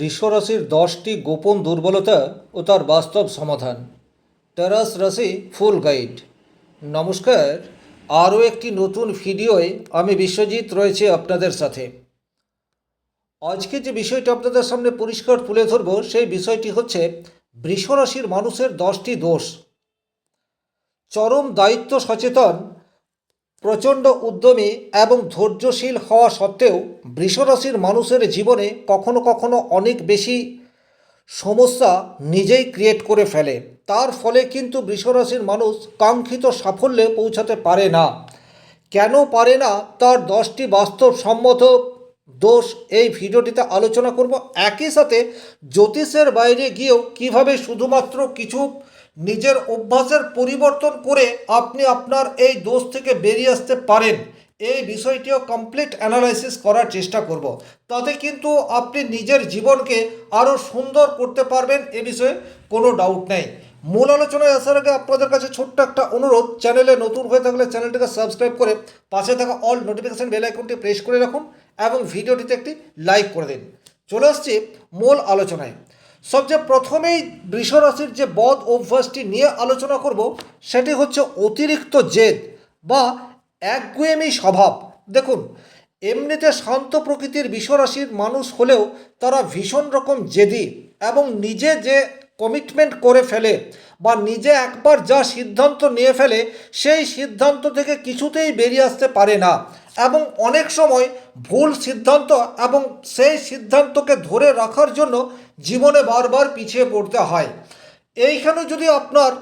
বৃষরাশির দশটি গোপন দুর্বলতা ও তার বাস্তব সমাধান। টেরাস রাশি ফুল গাইড। নমস্কার, আরও একটি নতুন ভিডিওয় আমি বিশ্বজিৎ রয়েছে আপনাদের সাথে। আজকে যে বিষয়টা আপনাদের সামনে পরিষ্কার তুলে ধরব, সেই বিষয়টি হচ্ছে বৃষরাশির মানুষের দশটি দোষ। চরম দায়িত্ব সচেতন প্রচণ্ড উদ্যমী এবং ধৈর্যশীল হওয়া সত্ত্বেও বৃষরাশির মানুষের জীবনে কখনো কখনো অনেক বেশি সমস্যা নিজেই ক্রিয়েট করে ফেলে। তার ফলে কিন্তু বৃষরাশির মানুষ কাঙ্ক্ষিত সাফল্যে পৌঁছাতে পারে না। কেন পারে না? তার দশটি বাস্তবসম্মত দোষ এই ভিডিওটিতে আলোচনা করব। একই সাথে জ্যোতিষের বাইরে গিয়েও কীভাবে শুধুমাত্র কিছু নিজের অভ্যাসের পরিবর্তন করে আপনি আপনার এই দোষ থেকে বেরিয়ে আসতে পারেন। এই বিষয়টিও কমপ্লিট অ্যানালাইসিস করার চেষ্টা করব। তাতে কিন্তু আপনি নিজের জীবনকে আরও সুন্দর করতে পারবেন এ বিষয়ে কোনো ডাউট নেই। মূল আলোচনায় আসার আগে আপনাদের কাছে ছোট্ট একটা অনুরোধ, চ্যানেলে নতুন হয়ে থাকলে চ্যানেলটিকে সাবস্ক্রাইব করে পাশে থাকা অল নোটিফিকেশান বেল আইকনটি প্রেস করে রাখুন এবং ভিডিওটিতে একটি লাইক করে দিন। চলে আসছি মূল আলোচনায়। সবচেয়ে প্রথমেই বৃষরাশির যে বদ অভ্যাসটি নিয়ে আলোচনা করব, সেটি হচ্ছে অতিরিক্ত জেদ বা একগুয়েমি স্বভাব। দেখুন, এমনিতে শান্ত প্রকৃতির বিশ্বরাশির মানুষ হলেও তারা ভীষণ রকম জেদি এবং নিজে যে কমিটমেন্ট করে ফেলে বা নিজে একবার যা সিদ্ধান্ত নিয়ে ফেলে, সেই সিদ্ধান্ত থেকে কিছুতেই বেরিয়ে আসতে পারে না এবং অনেক সময় ভুল সিদ্ধান্ত এবং সেই সিদ্ধান্তকে ধরে রাখার জন্য জীবনে বারবার পিছিয়ে পড়তে হয়। এইখানে যদি আপনার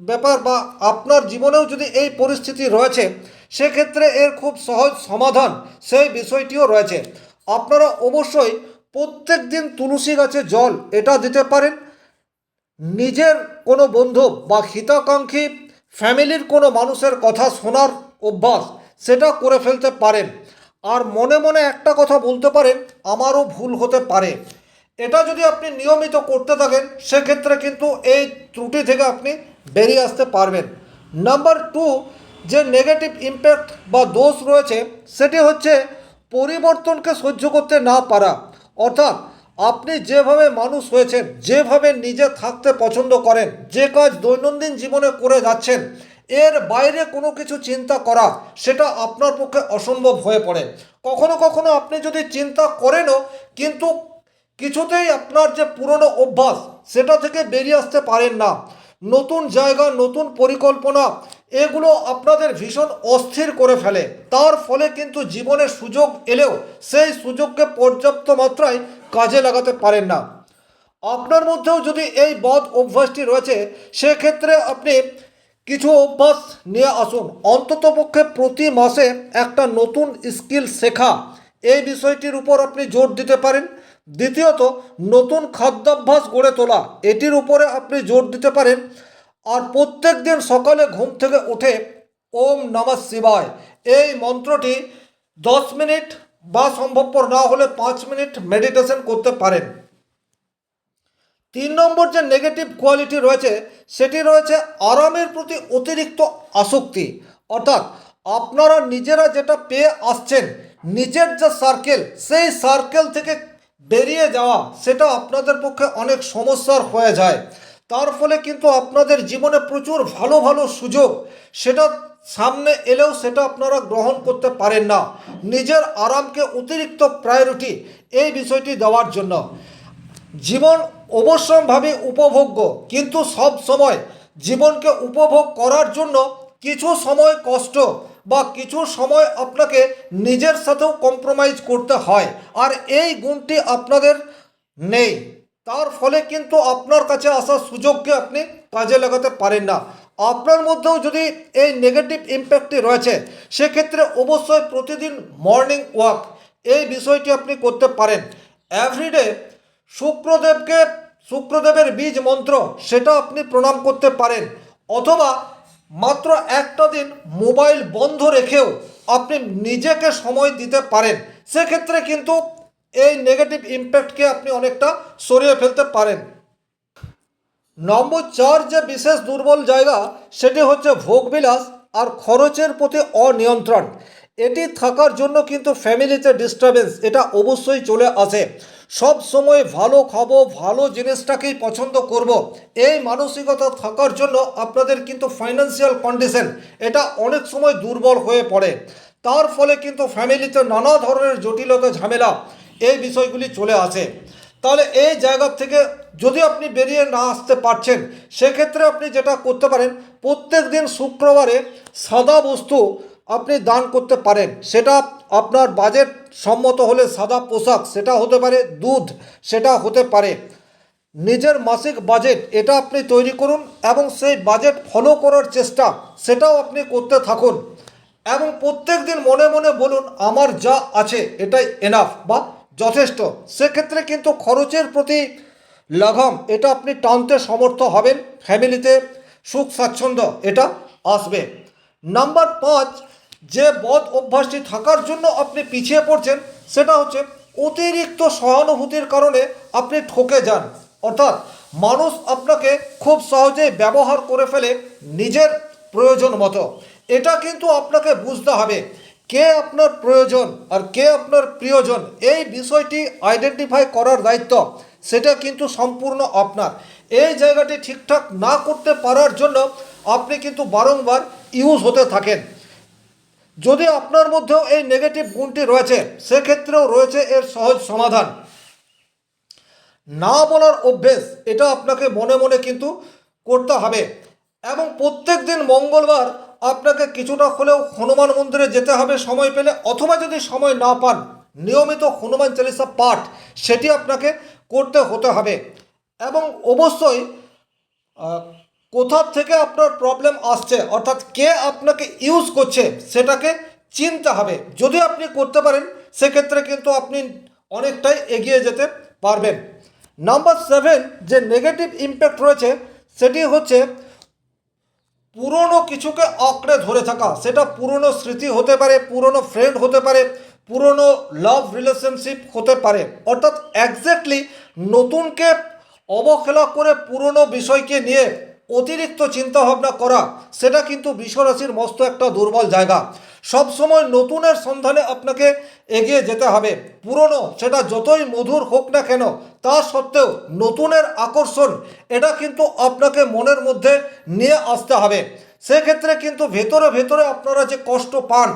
ব্যাপার বা আপনার জীবনেও যদি এই পরিস্থিতি রয়েছে, সেক্ষেত্রে এর খুব সহজ সমাধান সেই বিষয়টিও রয়েছে। আপনারা অবশ্যই প্রত্যেক দিন তুলসী গাছে জল এটা দিতে পারেন। নিজের কোনো বন্ধু বা হিতাকাঙ্ক্ষী, ফ্যামিলির কোনো মানুষের কথা শোনার অভ্যাস সেটা করে ফেলতে পারেন। আর মনে মনে একটা কথা বলতে পারেন, আমারও ভুল হতে পারে। এটা যদি আপনি নিয়মিত করতে থাকেন, সেক্ষেত্রে কিন্তু এই ত্রুটি থেকে আপনি বেরিয়ে আসতে পারবেন। নাম্বার টু যে নেগেটিভ ইম্প্যাক্ট বা দোষ রয়েছে, সেটি হচ্ছে পরিবর্তনকে সহ্য করতে না পারা। অর্থাৎ আপনি যেভাবে মানুষ হয়েছেন, যেভাবে নিজে থাকতে পছন্দ করেন, যে কাজ দৈনন্দিন জীবনে করে যাচ্ছেন, এর বাইরে কোনো কিছু চিন্তা করা, সেটা আপনার পক্ষে অসম্ভব হয়ে পড়ে। কখনো কখনো আপনি যদি চিন্তা করেনও, কিন্তু কিছুতেই আপনার যে পুরনো অভ্যাস, সেটা থেকে বেরিয়ে আসতে পারেন না। নতুন জায়গা, নতুন পরিকল্পনা, এগুলো আপনাদের ভীষণ অস্থির করে ফেলে। তার ফলে কিন্তু জীবনের সুযোগ এলেও সেই সুযোগকে পর্যাপ্ত মাত্রায় কাজে লাগাতে পারেন না। আপনার মধ্যেও যদি এই বদ অভ্যাসটি রয়েছে, সেক্ষেত্রে আপনি কিছু অভ্যাস নিয়ে আসুন। অন্ততপক্ষে প্রতি মাসে একটা নতুন স্কিল শেখা। এই বিষয়টির উপর আপনি জোর দিতে পারেন। দ্বিতীয়ত, নতুন খাদ্যাভ্যাস গড়ে তোলা, এটির উপরে আপনি জোর দিতে পারেন। আর প্রত্যেক দিন সকালে ঘুম থেকে উঠে ওম নমঃ শিবায়। এই মন্ত্রটি দশ মিনিট বা সম্ভবপর না হলে পাঁচ মিনিট মেডিটেশন করতে পারেন। তিন নম্বর যে নেগেটিভ কোয়ালিটি রয়েছে, সেটি রয়েছে আরামের প্রতি অতিরিক্ত আসক্তি। অর্থাৎ আপনারা নিজেরা যেটা পেয়ে আসছেন, নিজের যে সার্কেল সেই সার্কেল থেকে বেরিয়ে যাওয়া, সেটা আপনাদের পক্ষে অনেক সমস্যার হয়ে যায়। তার ফলে কিন্তু আপনাদের জীবনে প্রচুর ভালো ভালো সুযোগ, সেটা সামনে এলেও সেটা আপনারা গ্রহণ করতে পারেন না। নিজের আরামকে অতিরিক্ত প্রায়োরিটি এই বিষয়টি দেওয়ার জন্য। জীবন অবশ্যম্ভাবী উপভোগ্য, কিন্তু সব সময় জীবনকে উপভোগ করার জন্য কিছু সময় কষ্ট বা কিছু সময় আপনাকে নিজের সাথেও কম্প্রোমাইজ করতে হয়। আর এই গুণটি আপনাদের নেই। তার ফলে কিন্তু আপনার কাছে আসা সুযোগকে আপনি কাজে লাগাতে পারেন না। আপনার মধ্যেও যদি এই নেগেটিভ ইম্প্যাক্টটি রয়েছে, সেক্ষেত্রে অবশ্যই প্রতিদিন মর্নিং ওয়াক এই বিষয়টি আপনি করতে পারেন। এভরিডে শুক্রদেবকে, শুক্রদেবের বীজ মন্ত্র সেটা আপনি প্রণাম করতে পারেন। অথবা মাত্র একটা দিন মোবাইল বন্ধ রেখেও আপনি নিজেকে সময় দিতে পারেন। সেক্ষেত্রে কিন্তু এই নেগেটিভ ইম্প্যাক্টকে আপনি অনেকটা সরিয়ে ফেলতে পারেন। নম্বর চার যে বিশেষ দুর্বল জায়গা, সেটি হচ্ছে ভোগবিলাস আর খরচের প্রতি অনিয়ন্ত্রণ। এটি থাকার জন্য কিন্তু ফ্যামিলিতে ডিস্টারবেন্স এটা অবশ্যই চলে আসে। সব সময় ভালো খাব, ভালো জিনিসটাকেই পছন্দ করব। এই মানসিকতা থাকার জন্য আপনাদের কিন্তু ফাইন্যান্সিয়াল কন্ডিশন এটা অনেক সময় দুর্বল হয়ে পড়ে। তার ফলে কিন্তু ফ্যামিলিতে নানা ধরনের জটিলতা, ঝামেলা, এই বিষয়গুলি চলে আসে। তাহলে এই জায়গা থেকে যদি আপনি বেরিয়ে না আসতে পারছেন, সেক্ষেত্রে আপনি যেটা করতে পারেন প্রত্যেক দিন শুক্রবারে সাদা বস্তু আপনি দান করতে পারেন। সেটা আপনার বাজেট সম্মত হলে সাদা পোশাক, সেটা হতে পারে দুধ, সেটা হতে পারে। নিজের মাসিক বাজেট এটা আপনি তৈরি করুন এবং সেই বাজেট ফলো করার চেষ্টা, সেটাও আপনি করতে থাকুন। এবং প্রত্যেক দিন মনে মনে বলুন, আমার যা আছে, এটাই এনাফ বা যথেষ্ট সেক্ষেত্রে কিন্তু খরচের প্রতি লাগাম, এটা আপনি টানতে সমর্থ হবেন। ফ্যামিলিতে সুখ স্বাচ্ছন্দ্য এটা আসবে। নাম্বার পাঁচ যে বদ অভ্যাসটি থাকার জন্য আপনি পিছিয়ে পড়ছেন, সেটা হচ্ছে অতিরিক্ত সহানুভূতির কারণে আপনি ঠকে যান। অর্থাৎ মানুষ আপনাকে খুব সহজেই ব্যবহার করে ফেলে নিজের প্রয়োজন মতো। এটা কিন্তু আপনাকে বুঝতে হবে কে আপনার প্রয়োজন আর কে আপনার প্রিয়জন। এই বিষয়টি আইডেন্টিফাই করার দায়িত্ব, সেটা কিন্তু সম্পূর্ণ আপনার। এই জায়গাটি ঠিকঠাক না করতে পারার জন্য আপনি কিন্তু বারংবার ইউজ হতে থাকেন। যদি আপনার মধ্যেও এই নেগেটিভ গুণটি রয়েছে, সেক্ষেত্রেও রয়েছে এর সহজ সমাধান। না বলার অভ্যেস, এটা আপনাকে মনে মনে কিন্তু করতে হবে। এবং প্রত্যেক দিন মঙ্গলবার আপনাকে কিছুটা হলেও হনুমান মন্দিরে যেতে হবে সময় পেলে, অথবা যদি সময় না পান, নিয়মিত হনুমান চালিসা পাঠ, সেটি আপনাকে করতে হতে হবে। এবং অবশ্যই কোথা থেকে আপনার প্রবলেম আসছে, অর্থাৎ কে আপনাকে ইউজ করছে, সেটাকে চিনতে হবে। যদি আপনি করতে পারেন, সেক্ষেত্রে কিন্তু আপনি অনেকটাই এগিয়ে যেতে পারবেন। নাম্বার সেভেন যে নেগেটিভ ইম্প্যাক্ট রয়েছে, সেটি হচ্ছে পুরনো কিছুকে আঁকড়ে ধরে থাকা। সেটা পুরনো স্মৃতি হতে পারে, পুরনো ফ্রেন্ড হতে পারে, পুরনো লাভ রিলেশনশিপ হতে পারে। অর্থাৎ একজ্যাক্টলি নতুনকে অবহেলা করে পুরনো বিষয়কে নিয়ে অতিরিক্ত চিন্তাভাবনা করা, সেটা কিন্তু বিশ্বরাশির মস্ত একটা দুর্বল জায়গা। সবসময় নতুনের সন্ধানে আপনাকে এগিয়ে যেতে হবে। পুরনো, সেটা যতই মধুর হোক না কেন, তা সত্ত্বেও নতুনের আকর্ষণ, এটা কিন্তু আপনাকে মনের মধ্যে নিয়ে আসতে হবে। সেক্ষেত্রে কিন্তু ভেতরে ভেতরে আপনারা যে কষ্ট পান,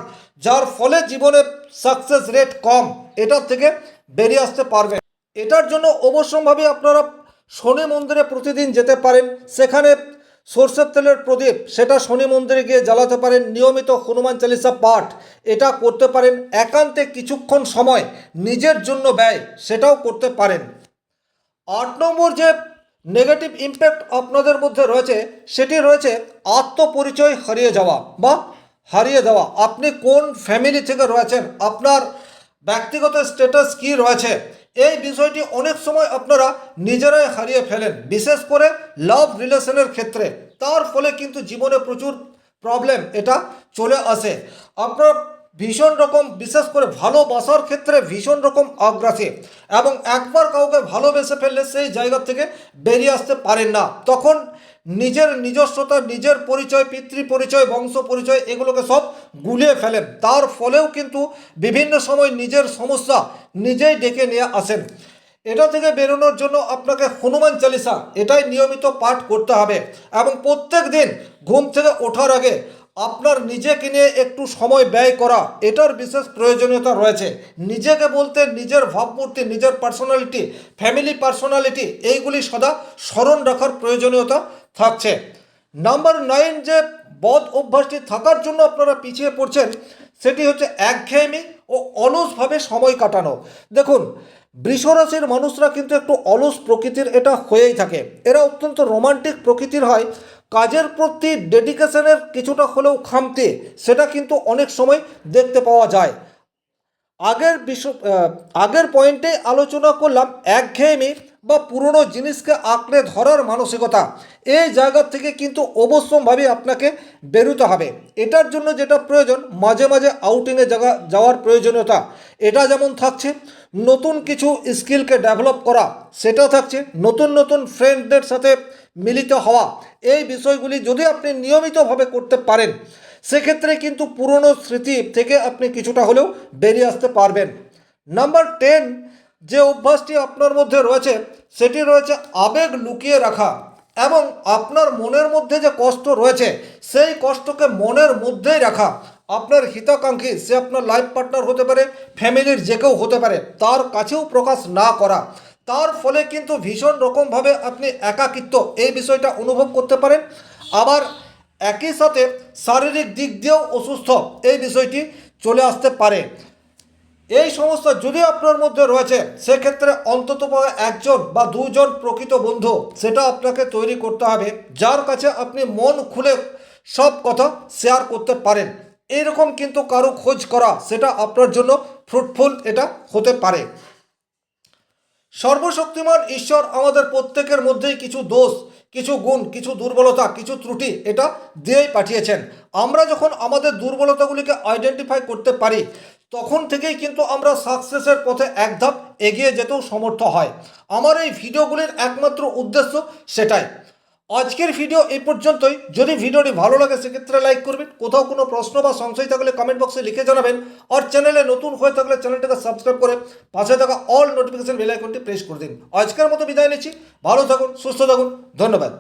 যার ফলে জীবনে সাকসেস রেট কম, এটার থেকে বেরিয়ে আসতে পারবেন। এটার জন্য অবশ্যম্ভাবী আপনারা শনি মন্দিরে প্রতিদিন যেতে পারেন। সেখানে সর্ষের তেলের প্রদীপ, সেটা শনি মন্দিরে গিয়ে জ্বালাতে পারেন। নিয়মিত হনুমান চালিসা পাঠ, এটা করতে পারেন। একান্তে কিছুক্ষণ সময় নিজের জন্য ব্যয়, সেটাও করতে পারেন। আট নম্বর যে নেগেটিভ ইম্প্যাক্ট আপনাদের মধ্যে রয়েছে, সেটি রয়েছে আত্মপরিচয় হারিয়ে যাওয়া বা হারিয়ে দেওয়া। আপনি কোন ফ্যামিলি থেকে রয়েছেন? আপনার ব্যক্তিগত স্ট্যাটাস কী রয়েছে? এই বিষয়টি অনেক সময় আপনারা নিজেরাই হারিয়ে ফেলেন, বিশেষ করে লাভ রিলেশনের ক্ষেত্রে। তার ফলে কিন্তু জীবনে প্রচুর প্রবলেম এটা চলে আসে। আপনার ভীষণ রকম, বিশেষ করে ভালোবাসার ক্ষেত্রে ভীষণ রকম আগ্রাসী এবং একবার কাউকে ভালোবেসে ফেললে সেই জায়গা থেকে বেরিয়ে আসতে পারেন না। তখন নিজের নিজস্বতা, নিজের পরিচয় পিতৃ পরিচয় বংশ পরিচয় এগুলোকে সব গুলিয়ে ফেলেন তার ফলেও কিন্তু বিভিন্ন সময় নিজের সমস্যা নিজেই ডেকে নিয়ে আসেন। এটা থেকে বেরোনোর জন্য আপনাকে হনুমান চালিসা, এটাই নিয়মিত পাঠ করতে হবে। এবং প্রত্যেক দিন ঘুম থেকে ওঠার আগে আপনার নিজেকে নিয়ে একটু সময় ব্যয় করা, এটার বিশেষ প্রয়োজনীয়তা রয়েছে। নিজেকে বলতে নিজের ভাবমূর্তি, নিজের পার্সোনালিটি ফ্যামিলি পার্সোনালিটি এইগুলি সদা স্মরণ রাখার প্রয়োজনীয়তা থাকছে। নাম্বার নাইন যে বদ অভ্যাসটি থাকার জন্য আপনারা পিছিয়ে পড়ছেন সেটি হচ্ছে একঘেয়েমি ও অলসভাবে সময় কাটানো। দেখুন বৃষরাশির মানুষরা কিন্তু একটু অলস প্রকৃতির এটা হয়েই থাকে। এরা অত্যন্ত রোমান্টিক প্রকৃতির হয়। কাজের প্রতি ডেডিকেশনের কিছুটা হলেও খামতি সেটা কিন্তু অনেক সময় দেখতে পাওয়া যায়। আগের আহ, আগের পয়েন্টে আলোচনা করলাম একঘেয়েমি বা পুরনো জিনিসকে আঁকড়ে ধরার মানসিকতা, এই জায়গা থেকে কিন্তু অবশ্যম্ভাবী আপনাকে বেরোতে হবে। এটার জন্য যেটা প্রয়োজন, মাঝে মাঝে আউটিংয়ে জায়গা যাওয়ার প্রয়োজনীয়তা। এটা যেমন থাকছে, নতুন কিছু স্কিলকে ডেভেলপ করা সেটা থাকছে, নতুন নতুন ফ্রেন্ডদের সাথে মিলিত হওয়া। এই বিষয়গুলি যদি আপনি নিয়মিতভাবে করতে পারেন, সেক্ষেত্রে কিন্তু পুরনো স্মৃতি থেকে আপনি কিছুটা হলেও বেরিয়ে আসতে পারবেন। নাম্বার টেন যে অভ্যাসটি আপনার মধ্যে রয়েছে, সেটি রয়েছে আবেগ লুকিয়ে রাখা এবং আপনার মনের মধ্যে যে কষ্ট রয়েছে, সেই কষ্টকে মনের মধ্যেই রাখা। আপনার হিতাকাঙ্ক্ষী, সে আপনার লাইফ পার্টনার হতে পারে, ফ্যামিলির যে কেউ হতে পারে, তার কাছেও প্রকাশ না করা। তার ফলে কিন্তু ভীষণ রকমভাবে আপনি একাকিত্ব এই বিষয়টা অনুভব করতে পারেন। আবার একই সাথে শারীরিক দিক দিয়েও অসুস্থ এই বিষয়টি চলে আসতে পারে। এই সমস্ত যদি আপনার মধ্যে রয়েছে, সেক্ষেত্রে অন্তত একজন বা দুজন প্রকৃত বন্ধু, সেটা আপনাকে তৈরি করতে হবে। যার কাছে আপনি মন খুলে সব কথা শেয়ার করতে পারেন। এইরকম কিন্তু কারও খোঁজ করা, সেটা আপনার জন্য ফ্রুটফুল এটা হতে পারে। সর্বশক্তিমান ঈশ্বর আমাদের প্রত্যেকের মধ্যেই কিছু দোষ, কিছু গুণ, কিছু দুর্বলতা, কিছু ত্রুটি এটা দিয়েই পাঠিয়েছেন। আমরা যখন আমাদের দুর্বলতাগুলিকে আইডেন্টিফাই করতে পারি তখন থেকেই কিন্তু আমরা সাকসেসের পথে এক ধাপ এগিয়ে যেতেও সমর্থ হয়। আমার এই ভিডিওগুলির একমাত্র উদ্দেশ্য সেটাই। আজকের ভিডিও এই পর্যন্তই। যদি ভিডিওটি ভালো লাগে, সেক্ষেত্রে লাইক করবেন। কোথাও কোনো প্রশ্ন বা সংশয় থাকলে কমেন্ট বক্সে লিখে জানাবেন। আর চ্যানেলে নতুন হয়ে থাকলে চ্যানেলটাকে সাবস্ক্রাইব করে পাশে থাকা অল নোটিফিকেশন বেল আইকনটি প্রেস করে দিন। আজকের মতো বিদায় নিচ্ছি। ভালো থাকুন, সুস্থ থাকুন। ধন্যবাদ।